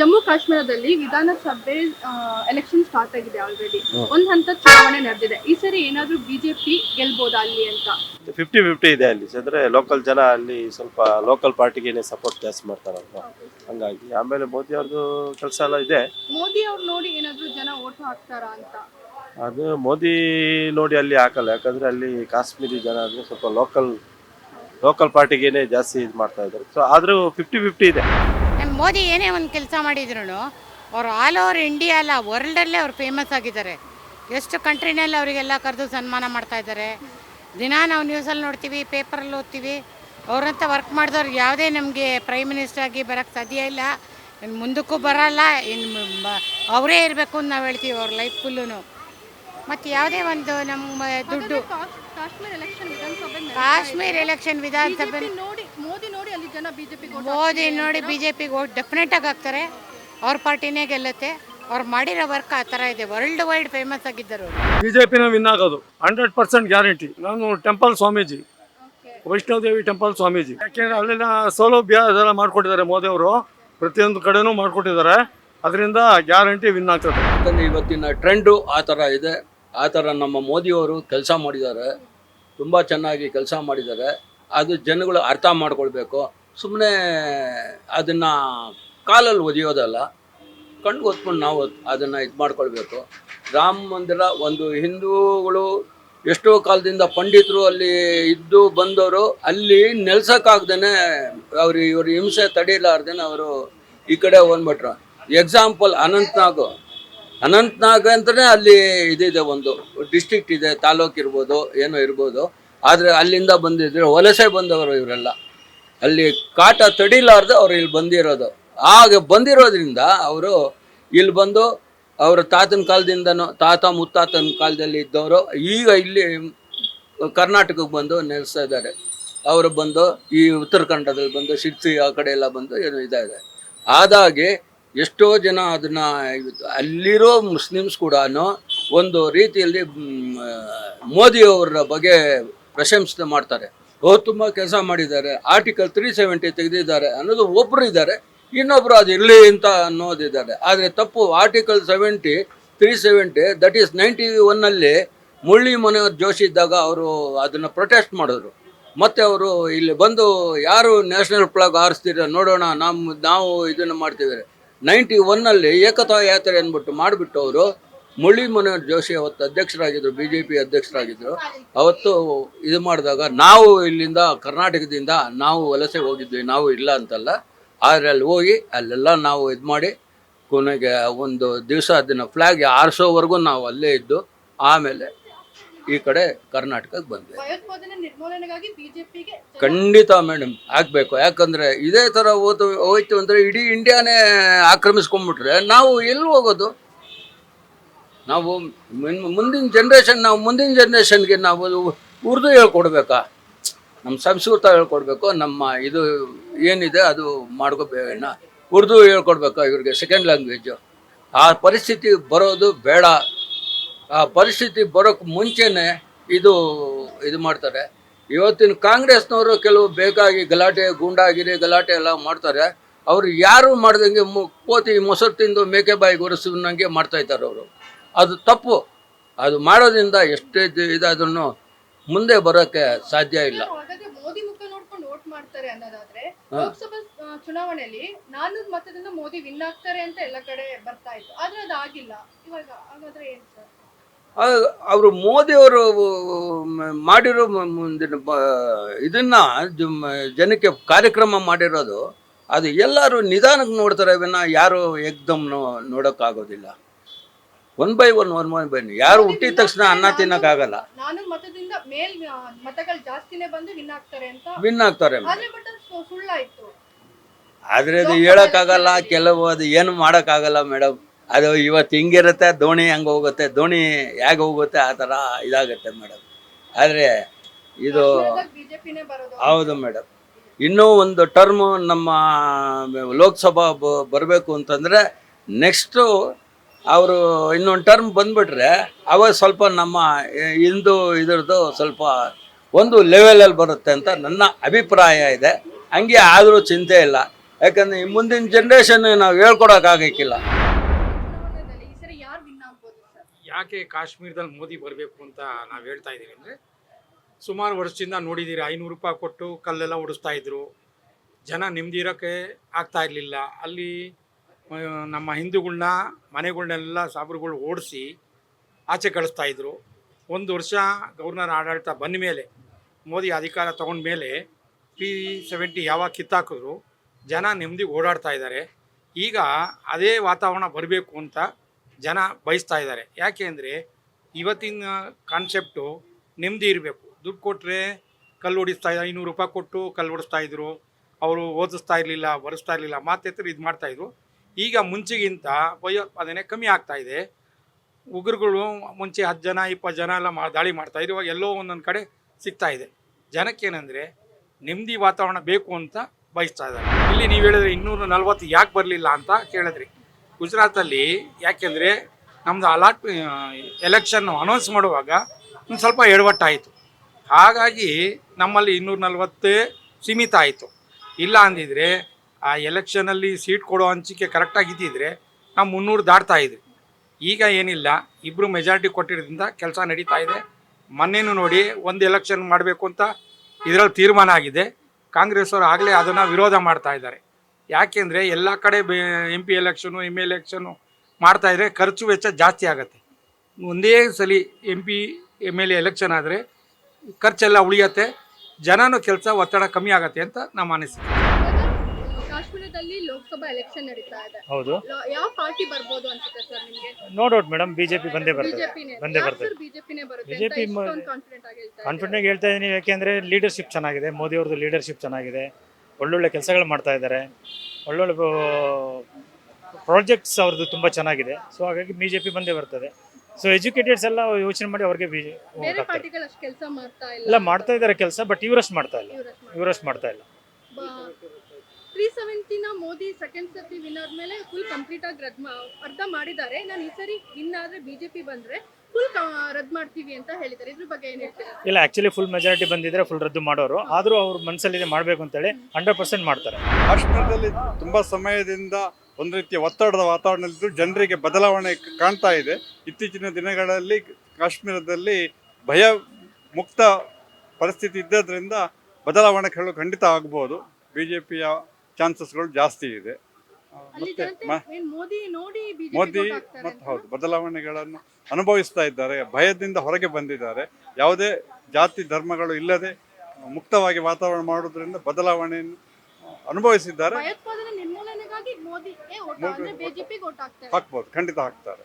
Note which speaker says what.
Speaker 1: ಜಮ್ಮು ಕಾಶ್ಮೀರದಲ್ಲಿ ವಿಧಾನಸಭೆ election start ಆಗಿದೆ ಆಲ್ರೆಡಿ ಒಂದ್ ಹಂತ ಚುನಾವಣೆ ನಡೆದಿದೆ. ಈ ಸರಿ ಏನಾದ್ರೂ ಬಿಜೆಪಿ ಗೆಲ್ಬೋದಾ ಅಲ್ಲಿ ಅಂತ?
Speaker 2: ಫಿಫ್ಟಿ ಫಿಫ್ಟಿ ಇದೆ ಅಲ್ಲಿ. ಅಂದ್ರೆ ಲೋಕಲ್ ಜನ ಅಲ್ಲಿ ಸ್ವಲ್ಪ ಲೋಕಲ್ ಪಾರ್ಟಿಗೆ ಸಪೋರ್ಟ್ ಜಾಸ್ತಿ ಮಾಡ್ತಾರಲ್ವ? ಹಂಗಾಗಿ. ಆಮೇಲೆ ಮೋದಿ ಅವ್ರದ್ದು ಕೆಲಸ ಎಲ್ಲ ಇದೆ.
Speaker 1: ಮೋದಿ ಅವ್ರು ನೋಡಿ ಏನಾದ್ರೂ ಜನ ಓಟ್ ಹಾಕ್ತಾರಾ ಅಂತ?
Speaker 2: ಅದು ಮೋದಿ ನೋಡಿ ಅಲ್ಲಿ ಹಾಕಲ್ಲ. ಯಾಕಂದ್ರೆ ಅಲ್ಲಿ ಕಾಶ್ಮೀರಿ ಜನ ಅಂದ್ರೆ ಸ್ವಲ್ಪ ಲೋಕಲ್ ಲೋಕಲ್ ಪಾರ್ಟಿಗೇನೆ ಜಾಸ್ತಿ ಇದು ಮಾಡ್ತಾ ಇದ್ದಾರೆ. ಸೊ ಆದ್ರೂ ಫಿಫ್ಟಿ ಫಿಫ್ಟಿ ಇದೆ.
Speaker 3: ಮೋದಿ ಏನೇ ಒಂದು ಕೆಲಸ ಮಾಡಿದ್ರು ಅವರು ಆಲ್ ಓವರ್ ಇಂಡಿಯಾ ಅಲ್ಲ ವರ್ಲ್ಡಲ್ಲೇ ಅವ್ರು ಫೇಮಸ್ ಆಗಿದ್ದಾರೆ. ಎಷ್ಟು ಕಂಟ್ರಿನಲ್ಲಿ ಅವರಿಗೆಲ್ಲ ಕರೆದು ಸನ್ಮಾನ ಮಾಡ್ತಾ ಇದ್ದಾರೆ. ದಿನ ನಾವು ನ್ಯೂಸಲ್ಲಿ ನೋಡ್ತೀವಿ ಪೇಪರಲ್ಲಿ ಓದ್ತೀವಿ. ಅವ್ರಂತ ವರ್ಕ್ ಮಾಡಿದವ್ರು ಯಾವುದೇ ನಮಗೆ ಪ್ರೈಮ್ ಮಿನಿಸ್ಟರ್ ಆಗಿ ಬರೋಕ್ಕೆ ಸಾಧ್ಯ ಇಲ್ಲ. ಇನ್ನು ಮುಂದಕ್ಕೂ ಬರಲ್ಲ ಇನ್ನು ಅವರೇ ಇರಬೇಕು ಅಂತ ನಾವು ಹೇಳ್ತೀವಿ ಅವ್ರ ಲೈಫ್ ಫುಲ್ಲೂ ಮತ್ತು ಯಾವುದೇ ಒಂದು ನಮ್ಮ ದುಡ್ಡು
Speaker 1: ಕಾಶ್- ಕಾಶ್ಮೀರ್ ಎಲೆಕ್ಷನ್ ವಿಧಾನಸಭೆ
Speaker 3: ಕಾಶ್ಮೀರ್ ಎಲೆಕ್ಷನ್ ವಿಧಾನಸಭೆ
Speaker 1: ಬಿಜೆಪಿ ನೋಡಿ ಮೋದಿ ನೋಡಿ ಅಲ್ಲಿ ಜನ ಬಿಜೆಪಿ
Speaker 3: ಮೋದಿ ನೋಡಿ ಬಿಜೆಪಿಗೆ ಜೆ ಡೆಫಿನೆಟ್ ಆಗಿ ಹಾಕ್ತಾರೆ. ಅವ್ರ ಪಾರ್ಟಿನೇ ಗೆಲ್ಲುತ್ತೆ. ಅವ್ರು ಮಾಡಿರೋ ವರ್ಕ್ ಆ ತರ ಇದೆ. ವರ್ಲ್ಡ್ ವೈಡ್ ಫೇಮಸ್ ಆಗಿದ್ದರು
Speaker 4: ಬಿಜೆಪಿನ ವಿನ್ ಆಗೋದು. ಹಂಡ್ರೆಡ್ ಪರ್ಸೆಂಟ್ ಗ್ಯಾರಂಟಿ ನಾನು ಟೆಂಪಲ್ ಸ್ವಾಮೀಜಿ. ವೈಷ್ಣೋದೇವಿ ಟೆಂಪಲ್ ಸ್ವಾಮೀಜಿ. ಯಾಕೆಂದ್ರೆ ಅಲ್ಲಿನ ಸೌಲಭ್ಯ ಅದೆಲ್ಲ ಮಾಡ್ಕೊಟ್ಟಿದ್ದಾರೆ ಮೋದಿ ಅವರು. ಪ್ರತಿಯೊಂದು ಕಡೆನೂ ಮಾಡ್ಕೊಟ್ಟಿದ್ದಾರೆ. ಅದರಿಂದ ಗ್ಯಾರಂಟಿ ವಿನ್ ಆಗ್ತದೆ.
Speaker 5: ಯಾಕಂದ್ರೆ ಇವತ್ತಿನ ಟ್ರೆಂಡು ಆ ಥರ ಇದೆ. ಆ ಥರ ನಮ್ಮ ಮೋದಿಯವರು ಕೆಲಸ ಮಾಡಿದ್ದಾರೆ. ತುಂಬ ಚೆನ್ನಾಗಿ ಕೆಲಸ ಮಾಡಿದ್ದಾರೆ. ಅದು ಜನಗಳು ಅರ್ಥ ಮಾಡ್ಕೊಳ್ಬೇಕು. ಸುಮ್ಮನೆ ಅದನ್ನು ಕಾಲಲ್ಲಿ ಒದೆಯೋದಲ್ಲ ಕಣ್ಗೆ ಹೊತ್ಕೊಂಡು ನಾವು ಅದನ್ನು ಇದು ಮಾಡ್ಕೊಳ್ಬೇಕು. ರಾಮ ಮಂದಿರ ಒಂದು ಹಿಂದೂಗಳು ಎಷ್ಟೋ ಕಾಲದಿಂದ ಪಂಡಿತರು ಅಲ್ಲಿ ಇದ್ದು ಬಂದವರು, ಅಲ್ಲಿ ನೆಲೆಸೋಕ್ಕಾಗ್ದೇ ಅವ್ರು ಇವ್ರ ಹಿಂಸೆ ತಡೀಲಾರ್ದೇನೆ ಅವರು ಈ ಕಡೆ ಬಂದ್ಬಿಟ್ರು ಎಕ್ಸಾಂಪಲ್ ಅನಂತ್ನಾಗ್. ಅನಂತ್ನಾಗ್ ಅಂತಲೇ ಅಲ್ಲಿ ಇದಿದೆ ಒಂದು ಡಿಸ್ಟ್ರಿಕ್ಟ್ ಇದೆ, ತಾಲೂಕ್ ಇರ್ಬೋದು, ಏನೋ ಇರ್ಬೋದು. ಆದರೆ ಅಲ್ಲಿಂದ ಬಂದಿದ್ರೆ ವಲಸೆ ಬಂದವರು ಇವರೆಲ್ಲ. ಅಲ್ಲಿ ಕಾಟ ತಡಿಲಾರ್ದು ಅವ್ರು ಇಲ್ಲಿ ಬಂದಿರೋದು. ಆಗ ಬಂದಿರೋದ್ರಿಂದ ಅವರು ಇಲ್ಲಿ ಬಂದು ಅವರ ತಾತನ ಕಾಲದಿಂದನೂ, ತಾತ ಮುತ್ತಾತನ ಕಾಲದಲ್ಲಿ ಇದ್ದವರು ಈಗ ಇಲ್ಲಿ ಕರ್ನಾಟಕಕ್ಕೆ ಬಂದು ನೆಲೆಸ್ತಾ ಇದ್ದಾರೆ. ಅವರು ಬಂದು ಈ ಉತ್ತರ ಕನ್ನಡದಲ್ಲಿ ಬಂದು, ಶಿರ್ಸಿ ಆ ಕಡೆ ಎಲ್ಲ ಬಂದು ಏನೋ ಇದಾಗಿದೆ ಆದಾಗೆ ಎಷ್ಟೋ ಜನ ಅದನ್ನ ಅಲ್ಲಿರೋ ಮುಸ್ಲಿಮ್ಸ್ ಕೂಡ ಒಂದು ರೀತಿಯಲ್ಲಿ ಮೋದಿಯವರ ಬಗ್ಗೆ ಪ್ರಶಂಸನೆ ಮಾಡ್ತಾರೆ. ತುಂಬ ಕೆಲಸ ಮಾಡಿದ್ದಾರೆ. ಆರ್ಟಿಕಲ್ ತ್ರೀ ಸೆವೆಂಟಿ ತೆಗೆದಿದ್ದಾರೆ ಅನ್ನೋದು ಒಬ್ಬರು ಇದ್ದಾರೆ, ಇನ್ನೊಬ್ರು ಅದು ಇರಲಿ ಅಂತ ಅನ್ನೋದಿದ್ದಾರೆ. ಆದರೆ ತಪ್ಪು. Article seventy three seventy that is ninety ಒನ್ನಲ್ಲಿ ಮುರಳಿ ಮನೋಹರ್ ಜೋಶಿ ಇದ್ದಾಗ ಅವರು ಅದನ್ನು ಪ್ರೊಟೆಸ್ಟ್ ಮಾಡಿದ್ರು. ಮತ್ತು ಅವರು ಇಲ್ಲಿ ಬಂದು, ಯಾರು ನ್ಯಾಷನಲ್ ಫ್ಲಾಗ್ ಆರಿಸ್ತೀರ ನೋಡೋಣ. ನಮ್ಮ ನಾವು ಇದನ್ನು ಮಾಡ್ತೀವಿ ನೈಂಟಿ ಒನ್ನಲ್ಲಿ ಏಕತಾ ಯಾತ್ರೆ ಅಂದ್ಬಿಟ್ಟು ಮಾಡಿಬಿಟ್ಟು ಅವರು ಮುರಳಿ ಮನೋಹರ್ ಜೋಶಿ ಅವತ್ತು ಅಧ್ಯಕ್ಷರಾಗಿದ್ದರು ಬಿ ಜೆ ಪಿ ಅಧ್ಯಕ್ಷರಾಗಿದ್ದರು ಅವತ್ತು ಇದು ಮಾಡಿದಾಗ ನಾವು ಇಲ್ಲಿಂದ ಕರ್ನಾಟಕದಿಂದ ನಾವು ವಲಸೆ ಹೋಗಿದ್ವಿ ನಾವು ಇಲ್ಲ ಅಂತಲ್ಲ. ಆದರೆ ಅಲ್ಲಿ ಹೋಗಿ ಅಲ್ಲೆಲ್ಲ ನಾವು ಇದು ಮಾಡಿ ಕೊನೆಗೆ ಒಂದು ದಿವಸ ಅದನ್ನು ಫ್ಲ್ಯಾಗ್ ಆರಿಸೋವರೆಗೂ ನಾವು ಅಲ್ಲೇ ಇದ್ದು ಆಮೇಲೆ ಈ ಕಡೆ ಕರ್ನಾಟಕಕ್ಕೆ ಬಂದ್ವಿ. ಖಂಡಿತ ಮೇಡಮ್ ಆಗಬೇಕು. ಯಾಕಂದ್ರೆ ಇದೇ ತರ ಹೋತು ಹೋಯ್ತು ಅಂದ್ರೆ ಇಡೀ ಇಂಡಿಯಾನೇ ಆಕ್ರಮಿಸ್ಕೊಂಡ್ಬಿಟ್ರೆ ನಾವು ಎಲ್ಲಿ ಹೋಗೋದು? ನಾವು ಮುಂದಿನ ಜನ್ರೇಷನ್ ನಾವು ಮುಂದಿನ ಜನ್ರೇಷನ್ಗೆ ನಾವು ಉರ್ದು ಹೇಳ್ಕೊಡ್ಬೇಕಾ? ನಮ್ಮ ಸಂಸ್ಕೃತ ಹೇಳ್ಕೊಡ್ಬೇಕು, ನಮ್ಮ ಇದು ಏನಿದೆ ಅದು ಮಾಡ್ಕೋಬೇಕನ್ನ ಉರ್ದು ಹೇಳ್ಕೊಡ್ಬೇಕಾ ಇವ್ರಿಗೆ ಸೆಕೆಂಡ್ ಲ್ಯಾಂಗ್ವೇಜು ಆ ಪರಿಸ್ಥಿತಿ ಬರೋದು ಬೇಡ. ಆ ಪರಿಸ್ಥಿತಿ ಬರೋಕ್ಕೆ ಮುಂಚೆನೆ ಇದು ಇದು ಮಾಡ್ತಾರೆ. ಇವತ್ತಿನ ಕಾಂಗ್ರೆಸ್ನವರು ಕೆಲವು ಬೇಕಾಗಿ ಗಲಾಟೆ, ಗೂಂಡಾಗಿರಿ, ಗಲಾಟೆ ಎಲ್ಲ ಮಾಡ್ತಾರೆ. ಅವರು ಯಾರು ಮಾಡ್ದಂಗೆ ಕೋತಿ, ಮೊಸರು ತಿಂದು ಮೇಕೆ ಬಾಯಿ ಗೊರೆಸಿದಂಗೆ ಮಾಡ್ತಾ ಇದ್ದಾರೆ ಅವರು. ಅದು ತಪ್ಪು. ಅದು ಮಾಡೋದ್ರಿಂದ ಎಷ್ಟೇ ಇದು- ಇದಾದ್ರೂ ಮುಂದೆ ಬರೋಕ್ಕೆ ಸಾಧ್ಯ ಇಲ್ಲ.
Speaker 1: ಅವರು ಮೋದಿ ಮುಖ ನೋಡ್ಕೊಂಡು ವೋಟ್ ಮಾಡ್ತಾರೆ ಅನ್ನೋದಾದ್ರೆ ಲೋಕಸಭಾ ಚುನಾವಣೆಯಲ್ಲಿ ನಾನ್ನೂರು ಮತದಿಂದ ಮೋದಿ ವಿನ್ ಆಗ್ತಾರೆ ಅಂತ ಎಲ್ಲ ಕಡೆ ಬರ್ತಾ ಇತ್ತು. ಆದ್ರೆ ಅದು ಆಗಿಲ್ಲ. ಇವಾಗ ಹಾಗಾದ್ರೆ ಏನ್ ಸರ್?
Speaker 5: ಅವರು ಮೋದಿಯವರು ಮಾಡಿರೋ ಮುಂದಿನ ಇದನ್ನ ಜನಕ್ಕೆ ಕಾರ್ಯಕ್ರಮ ಮಾಡಿರೋದು ಅದು ಎಲ್ಲರೂ ನಿಧಾನಕ್ಕೆ ನೋಡ್ತಾರೆ ವಿನ ಯಾರು ಎಕ್ದಮ್ ನೋಡೋಕ್ಕಾಗೋದಿಲ್ಲ. One by one one by one ಯಾರು ಹುಟ್ಟಿದ ತಕ್ಷಣ ಅನ್ನ ತಿನ್ನೋಕ್ಕಾಗಲ್ಲ.
Speaker 1: ನಾನು ಮತದಿಂದ ಮೇಲ್ ಆ, ಮತಗಳು ಜಾಸ್ತಿನೇ ಬಂದು ವಿನ್ ಆಗ್ತಾರೆ ಅಂತ.
Speaker 5: ವಿನ್ ಆಗ್ತಾರೆ
Speaker 1: ಆದ್ರೆ ಅದು ಹೇಳಕ್ ಸುಳ್ಳಾಯ್ತು.
Speaker 5: ಆದರೆ ಅದು ಹೇಳೋಕ್ಕಾಗಲ್ಲ ಕೆಲವು ಅದು ಏನು ಮಾಡೋಕ್ಕಾಗಲ್ಲ ಮೇಡಮ್. ಅದು ಇವತ್ತು ಹಿಂಗಿರುತ್ತೆ ದೋಣಿ ಹಂಗೆ ಹೋಗುತ್ತೆ ದೋಣಿ ಹೇಗೆ ಹೋಗುತ್ತೆ ಆ ಥರ ಇದಾಗುತ್ತೆ ಮೇಡಮ್. ಆದರೆ ಇದು ಹೌದು ಮೇಡಮ್. ಇನ್ನೂ ಒಂದು ಟರ್ಮ್ ನಮ್ಮ ಲೋಕಸಭಾ ಬರಬೇಕು ಅಂತಂದರೆ ನೆಕ್ಸ್ಟು ಅವರು ಇನ್ನೊಂದು ಟರ್ಮ್ ಬಂದ್ಬಿಟ್ರೆ ಅವಾಗ ಸ್ವಲ್ಪ ನಮ್ಮ ಹಿಂದೂ ಇದ್ರದ್ದು ಸ್ವಲ್ಪ ಒಂದು ಲೆವೆಲಲ್ಲಿ ಬರುತ್ತೆ ಅಂತ ನನ್ನ ಅಭಿಪ್ರಾಯ ಇದೆ. ಹಂಗೆ ಆದರೂ ಚಿಂತೆ ಇಲ್ಲ. ಯಾಕಂದ್ರೆ ಈ ಮುಂದಿನ ಜನ್ರೇಷನ್ ನಾವು ಹೇಳ್ಕೊಡೋಕ್ಕಾಗಕ್ಕಿಲ್ಲ
Speaker 6: ಯಾಕೆ ಕಾಶ್ಮೀರದಲ್ಲಿ ಮೋದಿ ಬರಬೇಕು ಅಂತ ನಾವು ಹೇಳ್ತಾ ಇದ್ದೀವಿ ಅಂದರೆ ಸುಮಾರು ವರ್ಷದಿಂದ ನೋಡಿದ್ದೀರಿ ಐನೂರು ರೂಪಾಯಿ ಕೊಟ್ಟು ಕಲ್ಲೆಲ್ಲ ಓಡಿಸ್ತಾ ಇದ್ರು. ಜನ ನೆಮ್ಮದಿ ಇರೋಕ್ಕೆ ಆಗ್ತಾ ಇರಲಿಲ್ಲ. ಅಲ್ಲಿ ನಮ್ಮ ಹಿಂದೂಗಳನ್ನ ಮನೆಗಳನ್ನೆಲ್ಲ ಸಾಬ್ರುಗಳು ಓಡಿಸಿ ಆಚೆ ಕಳಿಸ್ತಾ ಇದ್ರು. ಒಂದು ವರ್ಷ ಗವರ್ನರ್ ಆಡಳಿತ ಬಂದ ಮೇಲೆ, ಮೋದಿ ಅಧಿಕಾರ ತಗೊಂಡ ಮೇಲೆ ಪಿ ಸೆವೆಂಟಿ ಯಾವಾಗ ಕಿತ್ತಾಕಿದ್ರು, ಜನ ನೆಮ್ಮದಿ ಓಡಾಡ್ತಾ ಇದ್ದಾರೆ ಈಗ ಅದೇ ವಾತಾವರಣ ಬರಬೇಕು ಅಂತ ಜನ ಬಯಸ್ತಾ ಇದ್ದಾರೆ ಯಾಕೆ ಅಂದರೆ ಇವತ್ತಿನ ಕಾನ್ಸೆಪ್ಟು ನೆಮ್ಮದಿ ಇರಬೇಕು. ದುಡ್ಡು ಕೊಟ್ಟರೆ ಕಲ್ಲು ಹೊಡಿಸ್ತಾ ಐನೂರು ರೂಪಾಯಿ ಕೊಟ್ಟು ಕಲ್ಲು ಹೊಡಿಸ್ತಾ ಇದ್ರು. ಅವರು ಓದಿಸ್ತಾ ಇರಲಿಲ್ಲ, ಬರೆಸ್ತಾ ಇರಲಿಲ್ಲ ಮಾತೆತ್ತರು ಇದು ಮಾಡ್ತಾಯಿದ್ರು ಈಗ ಮುಂಚೆಗಿಂತ ಭಯೋತ್ಪಾದನೆ ಕಮ್ಮಿ ಆಗ್ತಾ ಇದೆ. ಉಗ್ರಗಳು ಮುಂಚೆ ಹತ್ತು ಜನ, ಇಪ್ಪತ್ತು ಜನ ಎಲ್ಲ ಮಾ, ದಾಳಿ ಮಾಡ್ತಾಯಿದ್ರು ಇವಾಗ ಎಲ್ಲೋ ಒಂದೊಂದು ಕಡೆ ಸಿಗ್ತಾ ಇದೆ. ಜನಕ್ಕೇನೆಂದರೆ ನೆಮ್ಮದಿ ವಾತಾವರಣ ಬೇಕು ಅಂತ ಬಯಸ್ತಾ ಇದ್ದಾರೆ. ಇಲ್ಲಿ ನೀವು ಹೇಳಿದ್ರೆ ಇನ್ನೂರ ನಲ್ವತ್ತು ಯಾಕೆ ಬರಲಿಲ್ಲ ಅಂತ ಕೇಳಿದ್ರಿ. ಗುಜರಾತಲ್ಲಿ ಯಾಕೆಂದರೆ ನಮ್ಮದು ಅಲಾಟ್ ಎಲೆಕ್ಷನ್ನು ಅನೌನ್ಸ್ ಮಾಡುವಾಗ ಒಂದು ಸ್ವಲ್ಪ ಎಡವಟ್ಟಾಯಿತು. ಹಾಗಾಗಿ ನಮ್ಮಲ್ಲಿ ಇನ್ನೂರ ನಲ್ವತ್ತೇ ಸೀಮಿತ ಆಯಿತು. ಇಲ್ಲ ಅಂದಿದ್ರೆ ಆ ಎಲೆಕ್ಷನಲ್ಲಿ ಸೀಟ್ ಕೊಡೋ ಹಂಚಿಕೆ ಕರೆಕ್ಟಾಗಿ ಇದ್ದಿದ್ರೆ ನಾವು ಮುನ್ನೂರು ದಾಟ್ತಾ ಇದ್ವಿ. ಈಗ ಏನಿಲ್ಲ ಇಬ್ಬರು ಮೆಜಾರಿಟಿ ಕೊಟ್ಟಿರೋದ್ರಿಂದ ಕೆಲಸ ನಡೀತಾ ಇದೆ. ಮೊನ್ನೆನೂ ನೋಡಿ ಒಂದು ಎಲೆಕ್ಷನ್ ಮಾಡಬೇಕು ಅಂತ ಇದರಲ್ಲಿ ತೀರ್ಮಾನ ಆಗಿದೆ. ಕಾಂಗ್ರೆಸ್ ಅವರು ಆಗಲೇ ಅದನ್ನು ವಿರೋಧ ಮಾಡ್ತಾ ಇದ್ದಾರೆ. ಯಾಕೆಂದರೆ ಎಲ್ಲ ಕಡೆ M P election M L election ಮಾಡ್ತಾ ಇದ್ರೆ ಖರ್ಚು ವೆಚ್ಚ ಜಾಸ್ತಿ ಆಗುತ್ತೆ. ಒಂದೇ ಸಲ M P M L A election ಆದರೆ ಖರ್ಚೆಲ್ಲ ಉಳಿಯತ್ತೆ. ಜನನೂ ಕೆಲಸ ಒತ್ತಡ ಕಮ್ಮಿ ಆಗತ್ತೆ ಅಂತ ನಮ್ಮ ಅನಿಸಿಕೆ.
Speaker 1: ಕಾಶ್ಮೀರದಲ್ಲಿ ಲೋಕಸಭಾ ಎಲೆಕ್ಷನ್ ನಡೀತಾ ಇದೆ.
Speaker 7: ಹೌದು.
Speaker 1: ಯಾವ ಪಾರ್ಟಿ ಬರ್ಬೋದು ಅನ್ಸುತ್ತೆ ಸರ್ ನಿಮಗೆ?
Speaker 7: ನೋ ಡೌಟ್ ಮೇಡಮ್ ಬಿಜೆಪಿ ಬಂದೇ ಬರ್ತದೆ.
Speaker 1: ಬಿಜೆಪಿನೇ
Speaker 7: ಬಂದೇ ಬರ್ತದೆ.
Speaker 1: ಬಿಜೆಪಿನೇ ಬರುತ್ತೆ
Speaker 7: BJP ಮ-
Speaker 1: ಕಾನ್ಫಿಡೆಂಟ್ ಆಗಿ ಹೇಳ್ತಾ
Speaker 7: ಕಾನ್ಫಿಡೆಂಟ್ ಹೇಳ್ತಾ ಇದೀನಿ ಯಾಕೆಂದ್ರೆ ಲೀಡರ್ಶಿಪ್ ಚೆನ್ನಾಗಿದೆ. ಮೋದಿ ಅವ್ರದ್ದು ಲೀಡರ್ಶಿಪ್ ಚೆನ್ನಾಗಿದೆ. ಒಳ್ಳೊಳ್ಳೆ ಕೆಲಸಗಳು ಮಾಡ್ತಾ ಇದ್ದಾರೆ. ಒಳ್ಳೊಳ್ಳೆ ಪ್ರಾಜೆಕ್ಟ್ಸ್ ಅವ್ರದ್ದು ತುಂಬ ಚೆನ್ನಾಗಿದೆ. ಸೊ ಹಾಗಾಗಿ ಬಿ ಜೆ ಪಿ ಬಂದೇ ಬರ್ತದೆ. ಸೊ ಎಜುಕೇಟೆಡ್ಸ್ ಎಲ್ಲ ಯೋಚನೆ ಮಾಡಿ ಅವ್ರಿಗೆ ಬಿ
Speaker 1: ಬೇರೆ ಪಾರ್ಟಿಗಳು ಅಷ್ಟು ಕೆಲಸ ಮಾಡ್ತಾ ಇಲ್ಲ
Speaker 7: ಎಲ್ಲ ಮಾಡ್ತಾ ಇದ್ದಾರೆ ಕೆಲಸ ಬಟ್ ಇವರಷ್ಟು ಮಾಡ್ತಾ ಇಲ್ಲ.
Speaker 1: ಇವ್ರಷ್ಟು
Speaker 7: ಇವರಷ್ಟು ಮಾಡ್ತಾ ಇಲ್ಲ.
Speaker 1: ತ್ರೀ ಸೆವೆಂಟಿನ ಮೋದಿ ಸೆಕೆಂಡ್ ಸರ್ತಿ ವಿನ್ ಮೇಲೆ ಫುಲ್ ಕಂಪ್ಲೀಟ್ ಆಗಿ ರದ್ದು ಮಾ- ಅರ್ಧ ಮಾಡಿದ್ದಾರೆ. ನಾನು ಈ ಸರಿ ವಿನ್ ಜೆ ಬಿಜೆಪಿ ಬಂದ್ರೆ ಫುಲ್ ರದ್ದು ಮಾಡ್ತೀವಿ ಅಂತ ಹೇಳಿದ್ದಾರೆ. ಇದ್ರ ಬಗ್ಗೆ ಏನ್ ಹೇಳ್ತೀರಾ?
Speaker 7: ಇಲ್ಲ ಆ್ಯಕ್ಚುಲಿ ಫುಲ್ ಮೆಜಾರಿಟಿ ಬಂದಿದ್ರೆ ಫುಲ್ ರದ್ದು ಮಾಡೋರು. ಆದರೂ ಅವ್ರ ಮನಸ್ಸಲ್ಲಿ ಮಾಡಬೇಕು ಅಂತೇಳಿ ಹಂಡ್ರೆಡ್ ಪರ್ಸೆಂಟ್ ಮಾಡ್ತಾರೆ.
Speaker 8: ಕಾಶ್ಮೀರದಲ್ಲಿ ತುಂಬಾ ಸಮಯದಿಂದ ಒಂದು ರೀತಿಯ ಒತ್ತಡದ ವಾತಾವರಣದಲ್ಲಿದ್ದು ಜನರಿಗೆ ಬದಲಾವಣೆ ಕಾಣ್ತಾ ಇದೆ. ಇತ್ತೀಚಿನ ದಿನಗಳಲ್ಲಿ ಕಾಶ್ಮೀರದಲ್ಲಿ ಭಯ ಮುಕ್ತ ಪರಿಸ್ಥಿತಿ ಇದ್ದದ್ರಿಂದ ಬದಲಾವಣೆಗಳು ಖಂಡಿತ ಆಗ್ಬೋದು. ಬಿಜೆಪಿಯ ಚಾನ್ಸಸ್ಗಳು ಜಾಸ್ತಿ ಇದೆ. ಮತ್ತೆ
Speaker 1: ಮೋದಿ
Speaker 8: ಮತ್ತು ಹೌದು ಬದಲಾವಣೆಗಳನ್ನು ಅನುಭವಿಸ್ತಾ ಇದ್ದಾರೆ. ಭಯದಿಂದ ಹೊರಗೆ ಬಂದಿದ್ದಾರೆ. ಯಾವುದೇ ಜಾತಿ ಧರ್ಮಗಳು ಇಲ್ಲದೆ ಮುಕ್ತವಾಗಿ ವಾತಾವರಣ ಮಾಡೋದ್ರಿಂದ ಬದಲಾವಣೆಯನ್ನು ಅನುಭವಿಸಿದ್ದಾರೆ. ಹಾಕ್ಬೋದು ಖಂಡಿತ ಹಾಕ್ತಾರೆ.